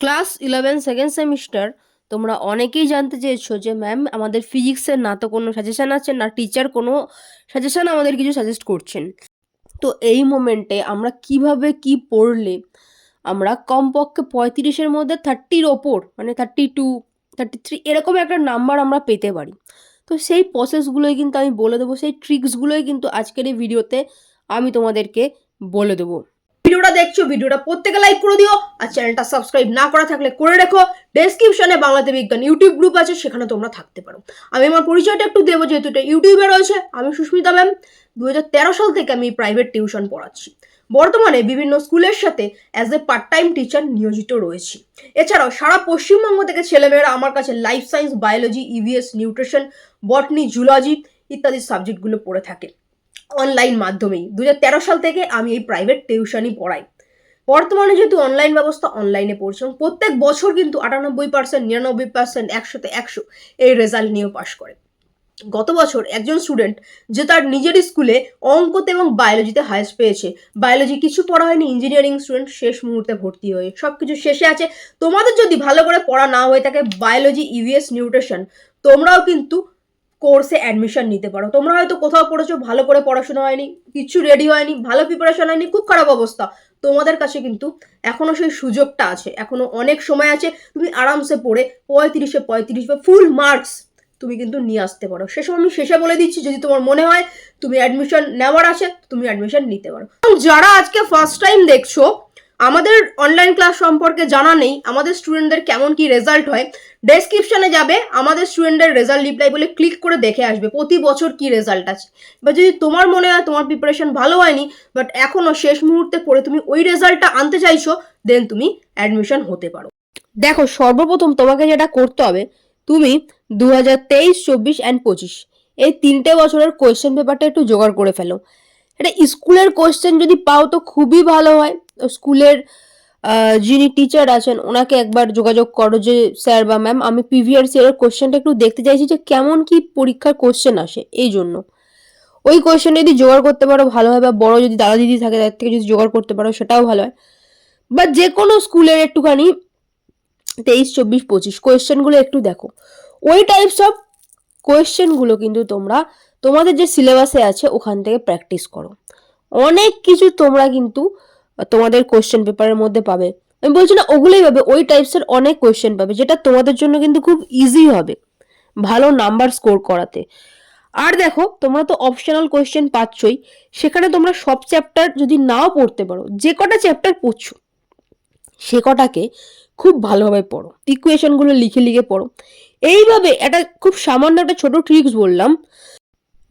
Class eleven second semester তোমরা অনেকেই জানতে চেয়েছো যে ম্যাম আমাদের ফিজিক্সের না তো কোনো সাজেশান আছে, না টিচার কোনো সাজেশান আমাদের কিছু সাজেস্ট করছেন। তো এই মোমেন্টে আমরা কীভাবে কি পড়লে আমরা কমপক্ষে পঁয়ত্রিশের মধ্যে থার্টির ওপর মানে থার্টি টু থার্টি থ্রি এরকম একটা নাম্বার আমরা পেতে পারি। তো সেই প্রসেসগুলোই কিন্তু আমি বলে দেবো, সেই ট্রিক্সগুলোই কিন্তু আজকের এই ভিডিওতে আমি তোমাদেরকে বলে দেবো। ভিডিওটা দেখছ, ভিডিওটা প্রত্যেকে লাইক করে দিও, আর চ্যানেলটা সাবস্ক্রাইব না করা থাকলে করে রেখো। ডেসক্রিপশনে বাংলাতে বিজ্ঞান ইউটিউব গ্রুপ আছে, সেখানে তোমরা থাকতে পারো। আমি আমার পরিচয়টা একটু দেবো, যেহেতু এটা ইউটিউবে রয়েছে। আমি সুস্মিতা ম্যাম দু হাজার তেরো সাল থেকে আমি প্রাইভেট টিউশন পড়াচ্ছি। বর্তমানে বিভিন্ন স্কুলের সাথে as a part time teacher নিয়োজিত রয়েছি। এছাড়াও সারা পশ্চিমবঙ্গ থেকে ছেলেমেয়েরা আমার কাছে life science biology EVS nutrition botany zoology ইত্যাদি সাবজেক্টগুলো পড়ে থাকে। অনলাইন মাধ্যমেই। দু হাজার তেরো সাল থেকে আমি এই প্রাইভেট টিউশনই পড়াই। বর্তমানে যেহেতু অনলাইন ব্যবস্থা অনলাইনে পড়ছে এবং প্রত্যেক বছর কিন্তু আটানব্বই পার্সেন্ট নিরানব্বই পার্সেন্ট একশোতে একশো এই রেজাল্ট নিয়েও পাশ করে। গত বছর একজন স্টুডেন্ট যে তার নিজের স্কুলে অঙ্কতে এবং বায়োলজিতে হায়েস্ট পেয়েছে। বায়োলজি কিছু পড়া হয়নি ইঞ্জিনিয়ারিং স্টুডেন্ট শেষ মুহূর্তে ভর্তি হয়ে সব কিছু শেষে আছে। তোমাদের যদি ভালো করে পড়া না হয়ে থাকে বায়োলজি ইভিএস নিউট্রিশন তোমরাও কিন্তু কোর্সে অ্যাডমিশন নিতে পারো। তোমরা হয়তো কোথাও পড়েছো, ভালো করে পড়াশোনা হয়নি, কিছু রেডি হয়নি, ভালো প্রিপারেশন হয়নি, খুব খারাপ অবস্থা। তোমাদের কাছে কিন্তু এখনও সেই সুযোগটা আছে। এখনও অনেক সময় আছে, তুমি আরামসে পড়ে পঁয়ত্রিশে পঁয়ত্রিশ বা ফুল মার্কস তুমি কিন্তু নিয়ে আসতে পারো। সেসব আমি শেষে বলে দিচ্ছি, যদি তোমার মনে হয় তুমি অ্যাডমিশন নেওয়ার আছে, তুমি অ্যাডমিশন নিতে পারো। যারা আজকে ফার্স্ট টাইম দেখছ আমাদের অনলাইন ক্লাস সম্পর্কে জানা নেই, আমাদের স্টুডেন্টদের কেমন কি রেজাল্ট হয়। ডেসক্রিপশনে যাবে, আমাদের স্টুডেন্টের রেজাল্ট রিপ্লাই বলে ক্লিক করে দেখে আসবে, প্রতি বছর কি রেজাল্ট আছে। বা যদি তোমার মনে হয় তোমার প্রিপারেশন ভালো হয়নি বাট এখনও শেষ মুহূর্তে পড়ে তুমি ওই রেজাল্টটা আনতে চাইছো দেন তুমি অ্যাডমিশন হতে পারো। দেখো, সর্বপ্রথম তোমাকে যেটা করতে হবে, তুমি দু হাজার তেইশ, চব্বিশ অ্যান্ড পঁচিশ, এই তিনটে বছরের কোয়েশ্চেন পেপারটা একটু জোগাড় করে ফেলো। এটা স্কুলের কোয়েশ্চেন যদি পাও তো খুবই ভালো হয়। স্কুলের যিনি টিচার আছেন, ওনাকে একবার যোগাযোগ করো যে, স্যার বা ম্যাম আমি প্রিভিয়াস ইয়ারের কোয়েশ্চেনটা একটু দেখতে চাইছি যে, কেমন কি পরীক্ষার কোয়েশ্চেন আসে, এই জন্য। ওই কোয়েশ্চেন যদি জোগাড় করতে পারো, ভালো হয়, বা বড় যদি দাদা দিদি থাকে, তার থেকে যদি জোগাড় করতে পারো, সেটাও ভালো হয়। বা যে কোনো স্কুলের একটুখানি, তেইশ, চব্বিশ, পঁচিশ কোয়েশ্চেনগুলো একটু দেখো। ওই টাইপস অফ কোয়েশ্চেনগুলো কিন্তু তোমরা, তোমাদের যে সিলেবাসে আছে, ওখান থেকে প্র্যাকটিস করো। অনেক কিছু তোমরা কিন্তু তোমাদের কোয়েশ্চেন পেপারের মধ্যে পাবে। আমি বলছি না, ওগুলোই পাবে। ওই টাইপসের অনেক কোয়েশ্চেন পাবে, যেটা তোমাদের জন্য কিন্তু খুব ইজি হবে। ভালো নাম্বার স্কোর করাতে। আর দেখো, তোমরা তো অপশনাল কোয়েশ্চেন পাচ্ছই। সেখানে তোমরা সব চ্যাপ্টার যদি নাও পড়তে পারো, যে কটা চ্যাপ্টার পড়ছো, সে কটাকে খুব ভালোভাবে পড়ো। ইকুয়েশনগুলো লিখে লিখে পড়ো। এইভাবে একটা খুব সামান্য একটা ছোট ট্রিক্স বললাম।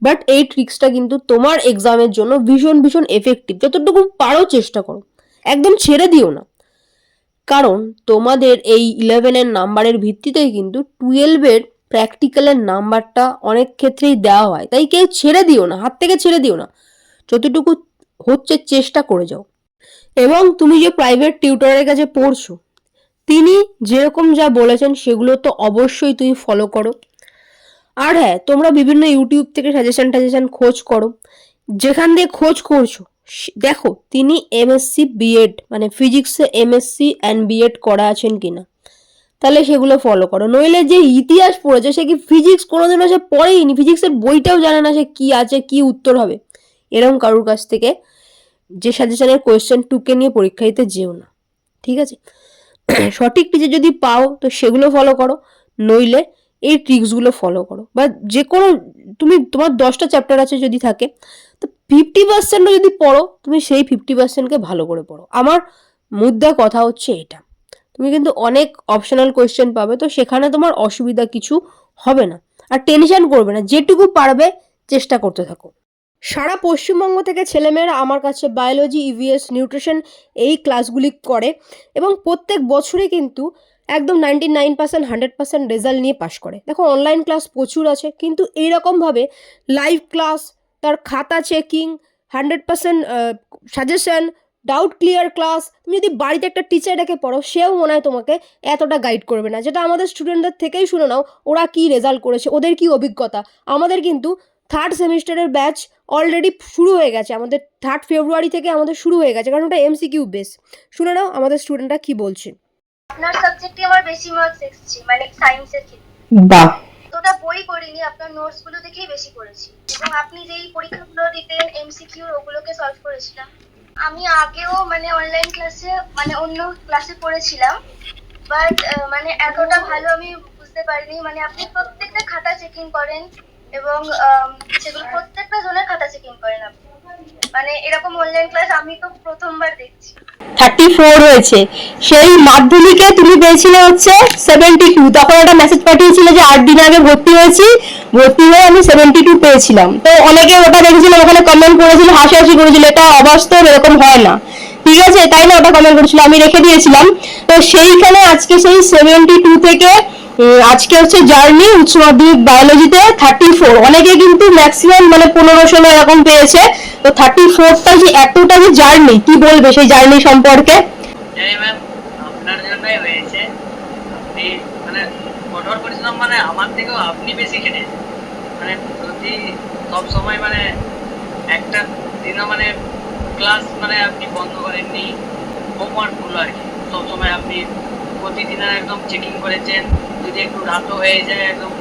বাট এই ট্রিক্সটা কিন্তু তোমার এক্সামের জন্য ভীষণ ভীষণ এফেক্টিভ যতটুকু পারো চেষ্টা করো। একদম ছেড়ে দিও না। কারণ তোমাদের এই ইলেভেনের নাম্বারের ভিত্তিতেই কিন্তু টুয়েলভের প্র্যাকটিক্যালের নাম্বারটা অনেক ক্ষেত্রেই দেওয়া হয়। তাই কেউ ছেড়ে দিও না, হাত থেকে ছেড়ে দিও না। যতটুকু হচ্ছে চেষ্টা করে যাও। এবং তুমি যে প্রাইভেট টিউটরের কাছে পড়ছো, তিনি যেরকম যা বলেছেন সেগুলো তো অবশ্যই তুমি ফলো করো। আর হ্যাঁ তোমরা বিভিন্ন ইউটিউব থেকে সাজেশন টাজেশন খোঁজ করো। যেখান দিয়ে খোঁজ করছ দেখো, তিনি এমএসসি বিএড মানে ফিজিক্সে এমএসসি অ্যান্ড বিএড করা আছেন কিনা। তাহলে সেগুলো ফলো করো। নইলে যে ইতিহাস পড়েছে, সে কি ফিজিক্স কোনোদিনও সে পড়েইনি? ফিজিক্সের বইটাও জানে না সে কি আছে, কি উত্তর হবে। এরকম কারোর কাছ থেকে যে সাজেশনের কোয়েশ্চেন টুকে নিয়ে পরীক্ষা দিতে যেও না। ঠিক আছে? সঠিক টিচার যদি পাও, তো সেগুলো ফলো করো। নইলে এই ট্রিক্সগুলো ফলো করো। বা যে কোনো তুমি তোমার দশটা চ্যাপ্টার আছে যদি থাকে, তো ফিফটি পার্সেন্টও যদি পড়ো, তুমি সেই ফিফটি পার্সেন্টকে ভালো করে পড়ো। আমার মুদ্রা কথা হচ্ছে এটা। তুমি কিন্তু অনেক অপশনাল কোয়েশ্চেন পাবে, তো সেখানে তোমার অসুবিধা কিছু হবে না। আর টেনশন করবে না, যেটুকু পারবে চেষ্টা করতে থাকো। সারা পশ্চিমবঙ্গ থেকে ছেলেমেয়েরা আমার কাছে বায়োলজি ইভিএস নিউট্রিশন এই ক্লাসগুলি করে। এবং প্রত্যেক বছরে কিন্তু একদম ninety nine percent hundred percent result নিয়ে পাশ করে। দেখো অনলাইন ক্লাস প্রচুর আছে, কিন্তু এইরকমভাবে লাইভ ক্লাস তার খাতা checking hundred percent suggestion doubt clear class তুমি যদি বাড়িতে একটা টিচার রেখে পড়ো, সেও মনে হয় তোমাকে এতটা গাইড করবে না। যেটা আমাদের স্টুডেন্টদের থেকেই শুনে নাও, ওরা কি রেজাল্ট করেছে, ওদের কি অভিজ্ঞতা। আমাদের কিন্তু থার্ড সেমিস্টারের ব্যাচ অলরেডি শুরু হয়ে গেছে, আমাদের থার্ড ফেব্রুয়ারি থেকে আমাদের শুরু হয়ে গেছে, কারণ ওটা এমসিকিউ বেস শুনে নাও আমাদের স্টুডেন্টরা কী বলছে। আপনার সাবজেক্টে আমার বেশি মার্কস এসেছে মানে সায়েন্সের ক্ষেত্রে। বাহ। তোটা বই করিনি আপনার নোটসগুলো দেখেই বেশি করেছি এবং আপনি যেই পরীক্ষাগুলো দিতেন এমসিকিউ ওগুলোকে সলভ করেছিলাম। আমি আগেও মানে অনলাইন ক্লাসে মানে অন্য ক্লাসে পড়েছিলাম। বাট মানে এতটা ভালো আমি বুঝতে পারিনি। মানে আপনি প্রত্যেকটা খাতা চেকিং করেন এবং সেগুলো প্রত্যেকটা জনের খাতা চেকিং করেন আপনি। মানে এরকম অনলাইন ক্লাস আমি তো প্রথমবার দেখছি। থার্টি ফোর হয়েছে। সেই মাধ্যমিকে তুমি পেয়েছিলে হচ্ছে সেভেন্টি টু তখন একটা মেসেজ পাঠিয়েছিলে যে আট দিন আগে ভর্তি হয়েছি। ভর্তি হয়ে আমি সেভেন্টি টু পেয়েছিলাম। তো অনেকে ওটা দেখেছিলাম ওখানে কমেন্ট করেছিল, হাসাহাসি করেছিল। এটা অবাস্তব, এরকম হয় না। ঠিক আছে তাই না, ওটা কমেন্ট করেছিল। আমি রেখে দিয়েছিলাম। তো সেইখানে আজকে সেই সেভেন্টি টু থেকে আজকে হচ্ছে জার্নি, উচ্চ মাধ্যমিক বায়োলজিতে থার্টি ফোর অনেকে কিন্তু ম্যাক্সিমাম মানে পনেরো ষোলো এরকম পেয়েছে। তো থার্টি ফোরটা যে এতটা যে জার্নি? কি বলবে সেই জার্নি সম্পর্কে? আপনার জন্যই হয়েছে। আপনি মানে কঠোর পরিশ্রম মানে আমার থেকেও আপনি বেশি মানে মানে একটা দিনও মানে ক্লাস মানে আপনি বন্ধ করেননি হোমওয়ার্কগুলো আর কি সবসময় আপনি প্রতিদিনের একদম চেকিং করেছেন যদি একটু রাতও হয়ে যায়, একদম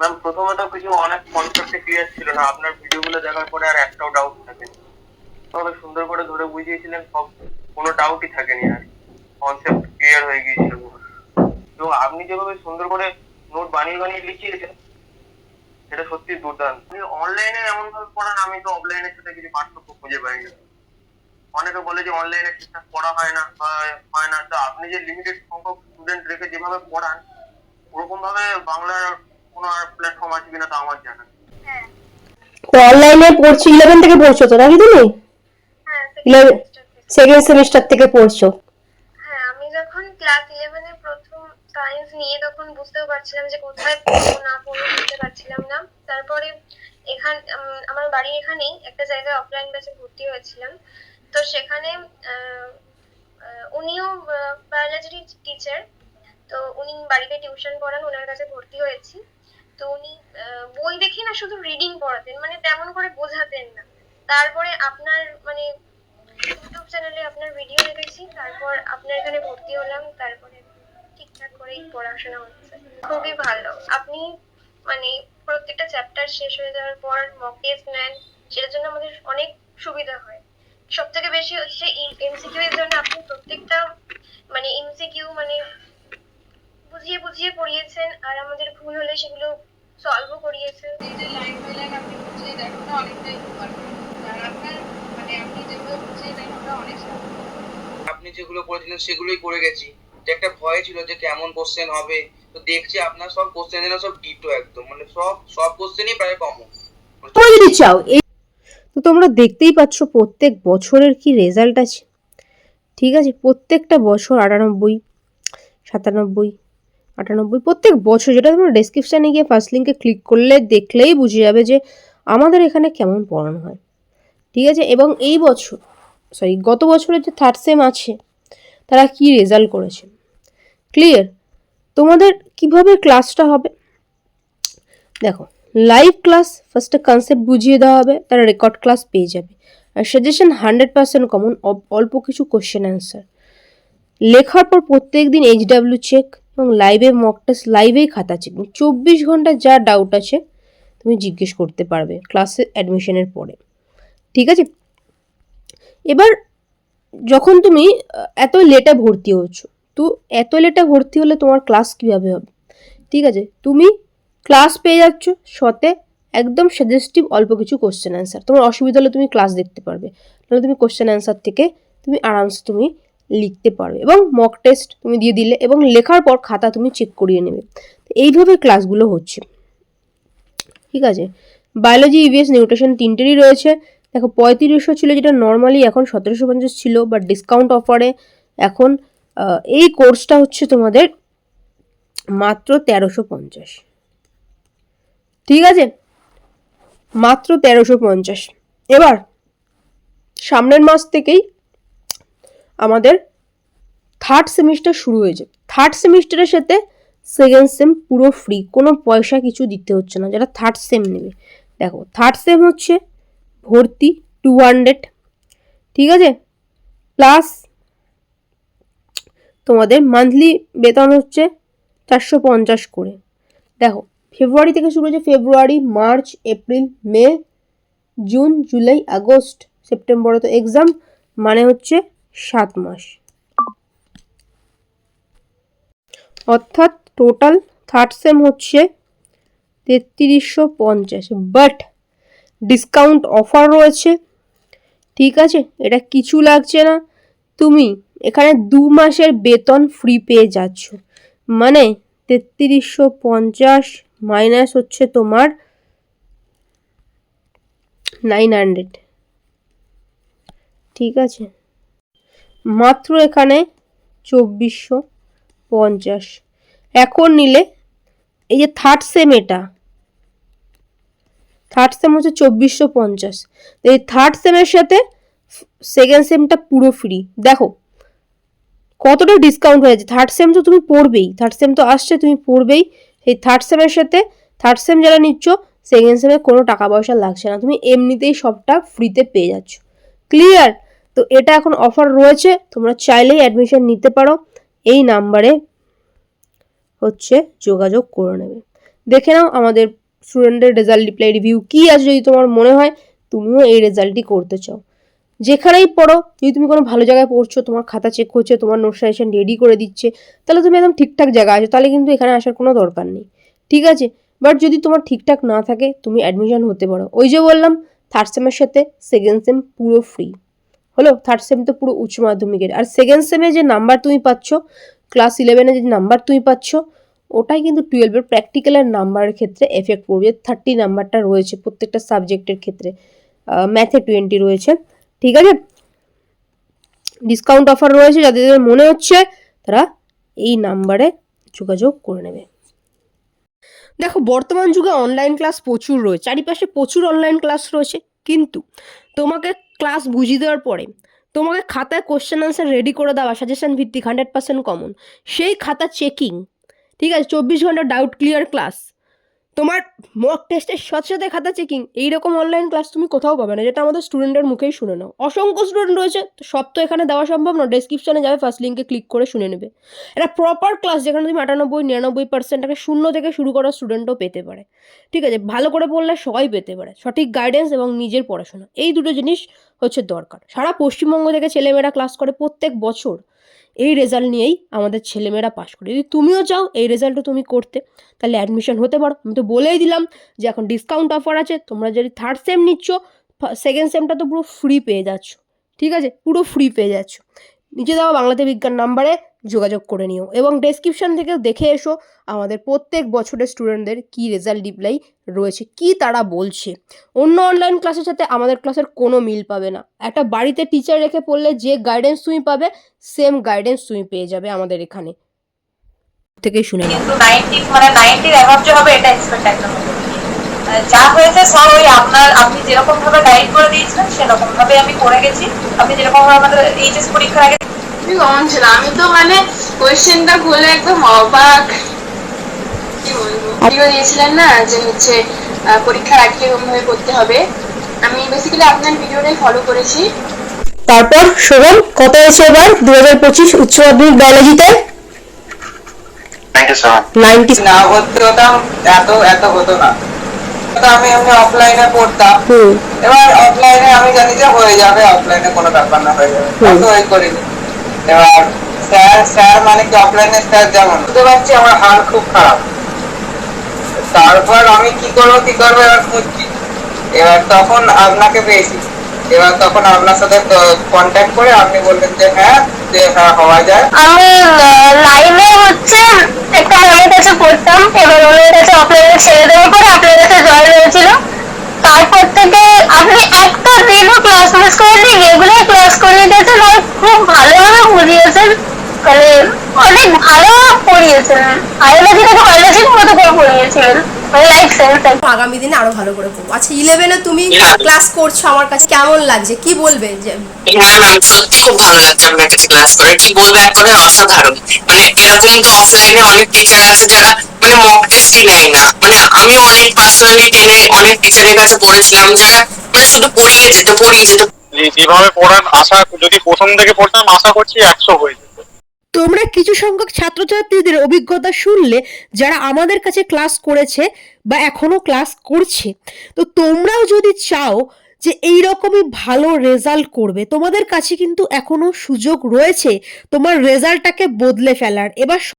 ম্যাম প্রথমত কিছু অনেক কনসেপ্টে ক্লিয়ার ছিল না। আপনার ভিডিওগুলো দেখার পরে আর একটাও ডাউট থাকেনি। তবে সুন্দর করে ধরে বুঝিয়েছিলেন, সব কোনো ডাউটই থাকেনি আর। কনসেপ্ট ক্লিয়ার হয়ে গিয়েছিল। এবং আপনি যেভাবে সুন্দর করে নোট বানিয়ে বানিয়ে লিখিয়েছেন, সেটা সত্যি দুর্দান্ত। আপনি অনলাইনে এমন ভাবে পড়ান, আমি তো অফলাইনের সাথে কিছু পার্থক্য খুঁজে পাই না। অনেকে বলে যে অনলাইনে ঠিকঠাক পড়া হয় না হয়- হয় না। তো আপনি যে লিমিটেড সংখ্যক স্টুডেন্ট রেখে যেভাবে পড়ান ওরকম ভাবে বাংলার কোনো আর প্ল্যাটফর্ম আছে কিনা তা আমার জানা হ্যাঁ। তো অনলাইনে পড়ছো ইলেভেন থেকে পড়ছো তো নাকি তুমি? হ্যাঁ। সেকেন্ড সেমিস্টার থেকে। পড়ছো। হ্যাঁ আমি যখন ক্লাস ইলেভেনে প্রথম সায়েন্স নিয়ে তখন বুঝতেও পারছিলাম যে কোথায় পড়ব না পড়ব বুঝতে পারছিলাম না। তারপরে এখান আমার বাড়ি এখানেই একটা জায়গায় অফলাইন ক্লাসে ভর্তি হয়েছিলাম। তো সেখানে উনিও বায়োলজির টিচার তো উনি বাড়িতে টিউশন পড়ান ওনার কাছে ভর্তি হয়েছি। তো উনি বই দেখে না শুধু রিডিং পড়াতেন মানে তেমন করে বোঝাতেন না। তারপরে আপনার মানে ইউটিউব চ্যানেলে আপনার ভিডিও দেখেছি, তারপর আপনার এখানে ভর্তি হলাম, তারপরে ঠিকঠাক করেই পড়াশোনা হচ্ছে। খুবই ভালো। আপনি মানে প্রত্যেকটা চ্যাপ্টার শেষ হয়ে যাওয়ার পর মক টেস্ট নেন সেটার জন্য আমাদের অনেক সুবিধা হয় বেশি হচ্ছে এমসিকিউ এর জন্য আপনি প্রত্যেকটা মানে এমসিকিউ মানে বুঝিয়ে বুঝিয়ে পড়িয়েছেন আর আমাদের ভুল হলে সেগুলো সলভও করিয়েছেন। এই যে লাইন বাই লাইন আপনি বুঝিয়ে দেন ওটা অনেকটাই উপকার করে। আর আপনার মানে আপনি যেগুলো বুঝিয়ে দেন ওটা অনেক সাহায্য আপনি যেগুলো করেছিলেন সেগুলোই করে গেছি। যে একটা ভয় ছিল যে কেমন কোশ্চেন হবে তো দেখছি আপনার সব কোশ্চেন যেন সব ডিটো একদম। মানে সব সব কোশ্চেনই প্রায় কমন যদি চাও? তো তোমরা দেখতেই পাচ্ছ প্রত্যেক বছরের কি রেজাল্ট আছে। ঠিক আছে? প্রত্যেকটা বছর আটানব্বই, সাতানব্বই, আটানব্বই, প্রত্যেক বছর যেটা তোমরা ডেসক্রিপশানে গিয়ে ফার্স্ট লিঙ্কে ক্লিক করলে দেখলেই বুঝে যাবে যে আমাদের এখানে কেমন পড়ানো হয়। ঠিক আছে? এবং এই বছর সরি গত বছরের যে থার্ড সেম আছে, তারা কি রেজাল্ট করেছে? ক্লিয়ার তোমাদের কীভাবে ক্লাসটা হবে? দেখো লাইভ ক্লাস ফার্স্টে কনসেপ্ট বুঝিয়ে দেওয়া হবে, তারা রেকর্ড ক্লাস পেয়ে যাবে। আর সাজেশন হান্ড্রেড পার্সেন্ট কমন অল্প কিছু কোশ্চেন অ্যান্সার লেখার পর প্রত্যেক দিন এইচ ডাব্লিউ চেক এবং লাইভে মক টেস্ট লাইভেই খাতা চেক চব্বিশ ঘণ্টা যা ডাউট আছে, তুমি জিজ্ঞেস করতে পারবে ক্লাসে অ্যাডমিশনের পরে। ঠিক আছে? এবার যখন তুমি এত লেটে ভর্তি হচ্ছ, তো এত লেটে ভর্তি হলে তোমার ক্লাস কীভাবে হবে? ঠিক আছে? তুমি ক্লাস পেয়ে যাচ্ছ সতে একদম সাজেস্টিভ অল্প কিছু কোশ্চেন অ্যান্সার তোমার অসুবিধা হলে তুমি ক্লাস দেখতে পারবে। তাহলে তুমি কোশ্চেন অ্যান্সার থেকে তুমি আরামসে তুমি লিখতে পারবে এবং মক টেস্ট তুমি দিয়ে দিলে এবং লেখার পর খাতা তুমি চেক করিয়ে নেবে। তো এইভাবে ক্লাসগুলো হচ্ছে। ঠিক আছে? বায়োলজি ইভিএস নিউট্রিশন তিনটেরই রয়েছে। দেখো পঁয়ত্রিশশো ছিল যেটা নর্মালি এখন সতেরোশো পঞ্চাশ ছিল বা ডিসকাউন্ট অফারে এখন এই কোর্সটা হচ্ছে তোমাদের মাত্র তেরোশো পঞ্চাশ। ঠিক আছে? মাত্র তেরোশো পঞ্চাশ। এবার সামনের মাস থেকেই আমাদের থার্ড সেমিস্টার শুরু হয়ে যাবে থার্ড সেমিস্টারের সাথে সেকেন্ড সেম পুরো ফ্রি কোনো পয়সা কিছু দিতে হচ্ছে না, যারা থার্ড সেম নেবে। দেখো থার্ড সেম হচ্ছে ভর্তি টু হান্ড্রেড ঠিক আছে? প্লাস তোমাদের মান্থলি বেতন হচ্ছে চারশো পঞ্চাশ করে। দেখো ফেব্রুয়ারি থেকে শুরু হয়েছে February, March, April, May, June, July, August, সেপ্টেম্বরে। তো এক্সাম মানে হচ্ছে সাত মাস। অর্থাৎ টোটাল থার্ড সেম হচ্ছে তেত্রিশশো পঞ্চাশ। বাট ডিসকাউন্ট অফার রয়েছে। ঠিক আছে? এটা কিছু লাগছে না। তুমি এখানে দু মাসের বেতন ফ্রি পেয়ে যাচ্ছ। মানে তেত্রিশশো পঞ্চাশ মাইনাস হচ্ছে তোমার নাইন হান্ড্রেড ঠিক আছে? মাত্র এখানে চব্বিশশো পঞ্চাশ। এখন নিলে এই যে থার্ড সেম এটা। থার্ড সেম হচ্ছে চব্বিশশো পঞ্চাশ। এই থার্ড সেমের সাথে সেকেন্ড সেমটা পুরো ফ্রি দেখো, কতটা ডিসকাউন্ট হয়েছে থার্ড সেম তো তুমি পড়বেই। থার্ড সেম তো আসছে, তুমি পড়বেই। এই থার্ড সেমের সাথে থার্ড সেম যারা নিচ্ছ সেকেন্ড সেমে কোনো টাকা পয়সা লাগছে না। তুমি এমনিতেই সবটা ফ্রিতে পেয়ে যাচ্ছ। ক্লিয়ার তো এটা এখন অফার রয়েছে, তোমরা চাইলেই অ্যাডমিশন নিতে পারো। এই নাম্বারে হচ্ছে যোগাযোগ করে নেবে। দেখে নাও আমাদের স্টুডেন্টের রেজাল্ট রিপ্লাই রিভিউ কী আছে যদি তোমার মনে হয়, তুমিও এই রেজাল্টটি করতে চাও। যেখানেই পড়ো, যদি তুমি কোনো ভালো জায়গায় পড়ছো, তোমার খাতা চেক করছে, তোমার নোট সাজেশন রেডি করে দিচ্ছে, তাহলে তুমি একদম ঠিকঠাক জায়গায় আছো, তাহলে কিন্তু এখানে আসার কোনো দরকার নেই। ঠিক আছে? বাট যদি তোমার ঠিকঠাক না থাকে, তুমি অ্যাডমিশন হতে পারো। ওই যে বললাম থার্ড সেমের সাথে সেকেন্ড সেম পুরো ফ্রি হলো? থার্ড সেম তো পুরো উচ্চ মাধ্যমিকের। আর সেকেন্ড সেমে যে নাম্বার তুমি পাচ্ছ ক্লাস ইলেভেনে যে নাম্বার তুমি পাচ্ছ, ওটাই কিন্তু টুয়েলভের প্র্যাকটিক্যালের নাম্বারের ক্ষেত্রে এফেক্ট পড়বে। থার্টি নাম্বারটা রয়েছে প্রত্যেকটা সাবজেক্টের ক্ষেত্রে। ম্যাথে টোয়েন্টি রয়েছে। ঠিক আছে? ডিসকাউন্ট অফার রয়েছে, যাদের মনে হচ্ছে, তারা এই নাম্বারে যোগাযোগ করে নেবে। দেখো, বর্তমান যুগে অনলাইন ক্লাস প্রচুর রয়েছে, চারিপাশে প্রচুর অনলাইন ক্লাস রয়েছে, কিন্তু তোমাকে ক্লাস বুঝিয়ে দেওয়ার পরে তোমাকে খাতায় কোশ্চেন আনসার রেডি করে দেওয়া সাজেশন ভিত্তিক হান্ড্রেড পার্সেন্ট কমন সেই খাতা চেকিং ঠিক আছে? চব্বিশ ঘণ্টা ডাউট ক্লিয়ার ক্লাস তোমার মক টেস্টের সাথে সাথে খাতা চেকিং এইরকম অনলাইন ক্লাস তুমি কোথাও পাবে না, যেটা আমাদের স্টুডেন্টের মুখেই শুনে নাও। অসংখ্য স্টুডেন্ট রয়েছে, তো সব তো এখানে দেওয়া সম্ভব না ডেসক্রিপশনে যাবে ফার্স্ট লিঙ্কে ক্লিক করে শুনে নেবে। এটা প্রপার ক্লাস যেখানে তুমি আটানব্বই, নিরানব্বই পার্সেন্টটাকে শূন্য থেকে শুরু করা স্টুডেন্টও পেতে পারে। ঠিক আছে, ভালো করে পড়লে সবাই পেতে পারে, সঠিক গাইডেন্স এবং নিজের পড়াশোনা, এই দুটো জিনিস হচ্ছে দরকার। সারা পশ্চিমবঙ্গ থেকে ছেলেমেয়েরা ক্লাস করে প্রত্যেক বছর এই রেজাল্ট নিয়েই আমাদের ছেলেমেয়েরা পাশ করে। যদি তুমিও চাও এই রেজাল্টটা তুমি করতে, তাহলে অ্যাডমিশন হতে পারো। আমি তো বলেই দিলাম যে এখন ডিসকাউন্ট অফার আছে, তোমরা যদি থার্ড সেম নিচ্ছ সেকেন্ড সেমটা তো পুরো ফ্রি পেয়ে যাচ্ছ। ঠিক আছে? পুরো ফ্রি পেয়ে যাচ্ছ। নিচে দেওয়া বাংলাতে বিজ্ঞান নাম্বারে যোগাযোগ করে নিও। এবং ডেসক্রিপশন থেকে দেখে এসো আমাদের প্রত্যেক বছরের স্টুডেন্টদের কী রেজাল্ট রিপ্লাই রয়েছে, কি তারা বলছে। অন্য অনলাইন ক্লাসের সাথে আমাদের ক্লাসের কোনো মিল পাবে না। একটা বাড়িতে টিচার রেখে পড়লে যে গাইডেন্স তুমি পাবে সেম গাইডেন্স তুমি পেয়ে যাবে আমাদের এখানে। থেকে শুনে কিন্তু নাইনটি মানে নাইনটির অ্যাভাব হবে, এটা এক্সপেক্ট একদম যা হয়েছে সব ওই আপনার, আপনি যেরকম ভাবে গাইড করে দিয়েছিলেন সেরকম ভাবে আমি করে গেছি। আপনি যেরকম ভাবে আমাদের এইচএস পরীক্ষার আগে খুবই কমন ছিল আমি তো মানে কোয়েশ্চেনটা খুলে একদম অবাক। কি বলব? ভিডিও দিয়েছিলেন না যে হচ্ছে পরীক্ষার আগে কীরকম ভাবে করতে হবে। আমি বেসিক্যালি আপনার ভিডিওটাই ফলো করেছি। তারপর শোভন কত হয়েছে এবার দু হাজার পঁচিশ উচ্চ মাধ্যমিক বায়োলজিতে না ভর্তি হতাম এত এত হতো না। আমি এমনি অফলাইনে পড়তাম। এবার অফলাইনে আমি জানি যে হয়ে যাবে অফলাইনে কোনো ব্যাপার না হয়ে যাবে। করিনি। এবার স্যার স্যার মানে কি অফলাইনে স্যার যেমন বুঝতে পারছি আমার হাল খুব খারাপ। তারপর আমি কি করব কি করব এবার খুঁজছি। এবার তখন আপনাকে পেয়েছি। এবার তখন আপনার সাথে কন্ট্যাক্ট করে আপনি বললেন যে হ্যাঁ যে হ্যাঁ হওয়া যায়। আমি লাইভে হচ্ছে একটা ম্যামের কাছে পড়তাম এবার ওনার কাছে অফলাইনে ছেড়ে দেওয়ার পরে আপনার কাছে জয়েন হয়েছিল তারপর থেকে আপনি একটা দিনও ক্লাস মিস করেননি রেগুলার ক্লাস করে আর খুব ভালোভাবে বুঝিয়েছেন মানে অনেক ভালো পড়িয়েছেন। বায়োলজির মতো করে পড়িয়েছিলেন মানে আগামী দিনে আরও ভালো করে পড়ব। আচ্ছা ইলেভেনে তুমি ক্লাস করছ আমার কাছে কেমন লাগছে? কি বলবে? যে হ্যাঁ ম্যাম সত্যি খুব ভালো লাগছে আপনার কাছে ক্লাস করে। কি বলব? এক কথায় অসাধারণ। মানে এরকম তো অফলাইনে অনেক টিচার আছে যারা মানে মক টেস্টই নেয় না। মানে আমিও অনেক পার্সোনালি টেনে অনেক টিচারের কাছে পড়েছিলাম যারা মানে শুধু পড়িয়ে যেত পড়িয়ে যেত যে- যেভাবে পড়ান, আশা যদি প্রথম থেকে পড়তাম, আশা করছি একশো হয়ে যেত। তোমরা কিছু সংখ্যক ছাত্রছাত্রীদের অভিজ্ঞতা শুনলে, যারা আমাদের কাছে ক্লাস করেছে বা এখনও ক্লাস করছে, তো তোমরাও যদি চাও যে এই রকমই ভালো রেজাল্ট করবে, তোমাদের কাছে কিন্তু এখনও সুযোগ রয়েছে, তোমার রেজাল্টটাকে বদলে ফেলার। এবার